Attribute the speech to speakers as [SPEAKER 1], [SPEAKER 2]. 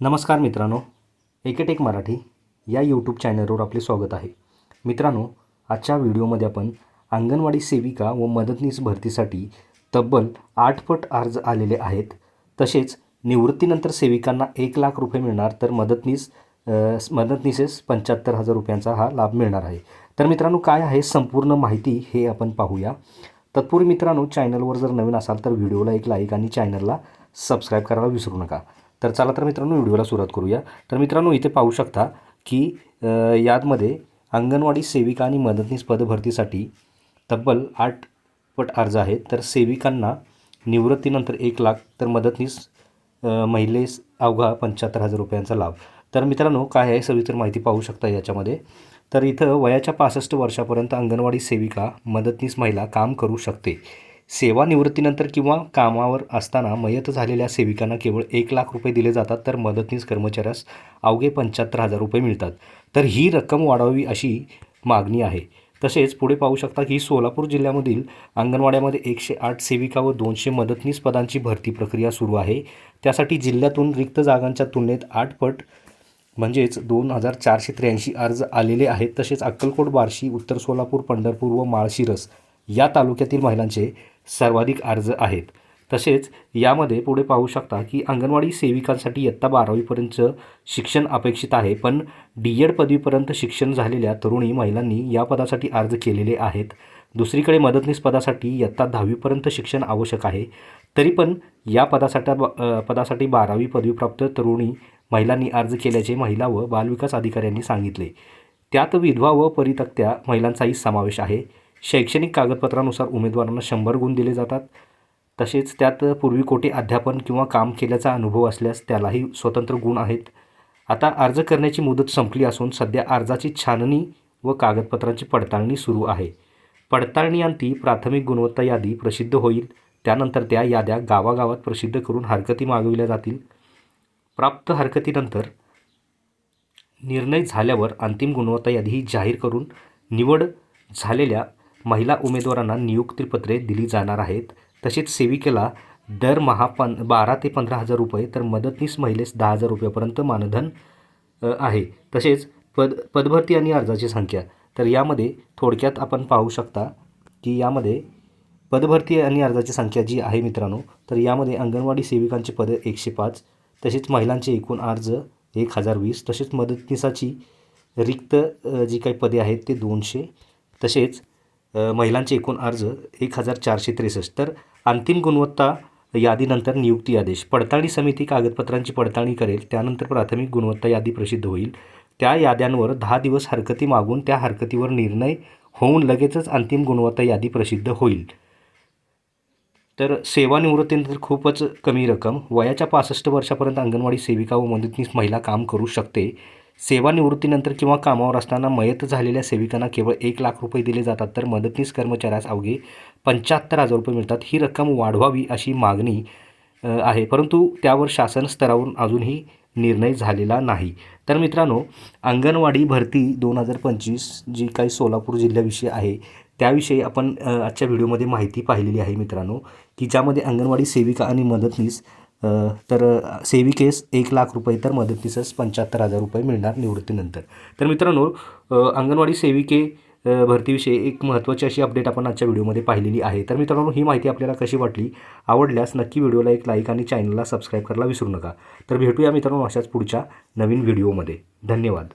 [SPEAKER 1] नमस्कार मित्रांनो एकेटेक मराठी या यूट्यूब चॅनलवर आपले स्वागत आहे. मित्रांनो आजच्या व्हिडिओमध्ये आपण अंगणवाडी सेविका व मदतनीस भरतीसाठी तब्बल आठ पट अर्ज आलेले आहेत. तसेच निवृत्तीनंतर सेविकांना एक लाख रुपये मिळणार तर मदतनीस मदतनीसेस पंच्याहत्तर हजार रुपयांचा हा लाभ मिळणार आहे. तर मित्रांनो काय आहे संपूर्ण माहिती हे आपण पाहूया. तत्पूर्वी मित्रांनो चॅनलवर जर नवीन असाल तर व्हिडिओला एक लाईक आणि चॅनलला सबस्क्राईब करायला विसरू नका. तर चला तर मित्रांनो व्हिडिओला सुरुवात करूया. तर मित्रांनो इथे पाहू शकता की यातमध्ये अंगणवाडी सेविका आणि मदतनीस पदभरतीसाठी तब्बल आठ पट अर्ज आहेत. तर सेविकांना निवृत्तीनंतर एक लाख तर मदतनीस महिलेस अवघा पंच्याहत्तर हजार रुपयांचा लाभ. तर मित्रांनो काय आहे सविस्तर माहिती पाहू शकता याच्यामध्ये. तर इथं वयाच्या पासष्ट वर्षापर्यंत अंगणवाडी सेविका मदतनीस महिला काम करू शकते. सेवानिवृत्तीनंतर किंवा कामावर असताना मयत झालेल्या सेविकांना केवळ एक लाख रुपये दिले जातात तर मदतनीस कर्मचाऱ्यास अवघे पंच्याहत्तर हजार रुपये मिळतात. तर ही रक्कम वाढवावी अशी मागणी आहे. तसेच पुढे पाहू शकता की सोलापूर जिल्ह्यामधील अंगणवाड्यामध्ये एकशे आठ सेविका व दोनशे मदतनीस पदांची भरती प्रक्रिया सुरू आहे. त्यासाठी जिल्ह्यातून रिक्त जागांच्या तुलनेत आठ पट म्हणजेच दोन हजार चारशे त्र्याऐंशी अर्ज आलेले आहेत. तसेच अक्कलकोट बार्शी उत्तर सोलापूर पंढरपूर व माळशिरस या तालुक्यातील महिलांचे सर्वाधिक अर्ज आहेत. तसेच यामध्ये पुढे पाहू शकता की अंगणवाडी सेविकांसाठी इयत्ता बारावीपर्यंतचं शिक्षण अपेक्षित आहे पण डी एड पदवीपर्यंत शिक्षण झालेल्या तरुणी महिलांनी या पदासाठी अर्ज केलेले आहेत. दुसरीकडे मदतनीस पदासाठी इयत्ता दहावीपर्यंत शिक्षण आवश्यक आहे. तरी पण या पदासाठी पदासाठी बारावी पदवीप्राप्त तरुणी महिलांनी अर्ज केल्याचे महिला व बालविकास अधिकाऱ्यांनी सांगितले. त्यात विधवा व परितक्त्या महिलांचाही समावेश आहे. शैक्षणिक कागदपत्रानुसार उमेदवारांना शंभर गुण दिले जातात. तसेच त्यात पूर्वी कोठे अध्यापन किंवा काम केल्याचा अनुभव असल्यास त्यालाही स्वतंत्र गुण आहेत. आता अर्ज करण्याची मुदत संपली असून सध्या अर्जाची छाननी व कागदपत्रांची पडताळणी सुरू आहे. पडताळणीअंती प्राथमिक गुणवत्ता यादी प्रसिद्ध होईल. त्यानंतर त्या याद्या गावागावात प्रसिद्ध करून हरकती मागविल्या जातील. प्राप्त हरकतीनंतर निर्णय झाल्यावर अंतिम गुणवत्ता यादी ही जाहीर करून निवड झालेल्या महिला उमेदवारांना नियुक्तीपत्रे दिली जाणार आहेत. तसेच सेविकेला दरमहा पं बारा ते पंधरा हजार रुपये तर मदतनीस महिलेस दहा हजार रुपयापर्यंत मानधन आहे. तसेच पद पदभरती आणि अर्जाची संख्या. तर यामध्ये थोडक्यात आपण पाहू शकता की यामध्ये पदभरती आणि अर्जाची संख्या जी आहे मित्रांनो तर यामध्ये अंगणवाडी सेविकांचे पदं एकशे पाच तसेच महिलांचे एकूण अर्ज एक हजार वीस तसेच मदतनीसाची रिक्त जी काही पदे आहेत ते दोनशे तसेच महिलांचे एकूण अर्ज एक हजार चारशे त्रेसष्ट. तर अंतिम गुणवत्ता यादीनंतर नियुक्ती आदेश. पडताळणी समिती कागदपत्रांची पडताळणी करेल त्यानंतर प्राथमिक गुणवत्ता यादी प्रसिद्ध होईल. त्या याद्यांवर दहा दिवस हरकती मागून त्या हरकतीवर निर्णय होऊन लगेचच अंतिम गुणवत्ता यादी प्रसिद्ध होईल. तर सेवानिवृत्तीनंतर खूपच कमी रक्कम. वयाच्या पासष्ट वर्षापर्यंत अंगणवाडी सेविका व मदतनीस महिला काम करू शकते. सेवानिवृत्तीनंतर किंवा कामावर असताना मयत झालेल्या सेविकांना केवळ एक लाख रुपये दिले जातात तर मदतनीस कर्मचाऱ्यास अवघे पंच्याहत्तर हजार रुपये मिळतात. ही रक्कम वाढवावी अशी मागणी आहे. परंतु त्यावर शासन स्तरावरून अजूनही निर्णय झालेला नाही. तर मित्रांनो अंगणवाडी भरती दोन हजार पंचवीस जी काही सोलापूर जिल्ह्याविषयी आहे त्याविषयी आपण आजच्या व्हिडिओमध्ये माहिती पाहिलेली आहे मित्रांनो की ज्यामध्ये अंगणवाडी सेविका आणि मदतनीस तर सेवी सेविकेस एक लाख रुपये तर मदतीसच पंच्याहत्तर हजार रुपये मिळणार निवृत्तीनंतर. तर मित्रांनो अंगणवाडी सेविके भरतीविषयी एक महत्त्वाची अशी अपडेट आपण आजच्या व्हिडिओमध्ये पाहिलेली आहे. तर मित्रांनो ही माहिती आपल्याला कशी वाटली आवडल्यास नक्की व्हिडिओला एक लाईक आणि चॅनलला सबस्क्राईब करायला विसरू नका. तर भेटूया मित्रांनो अशाच पुढच्या नवीन व्हिडिओमध्ये. धन्यवाद.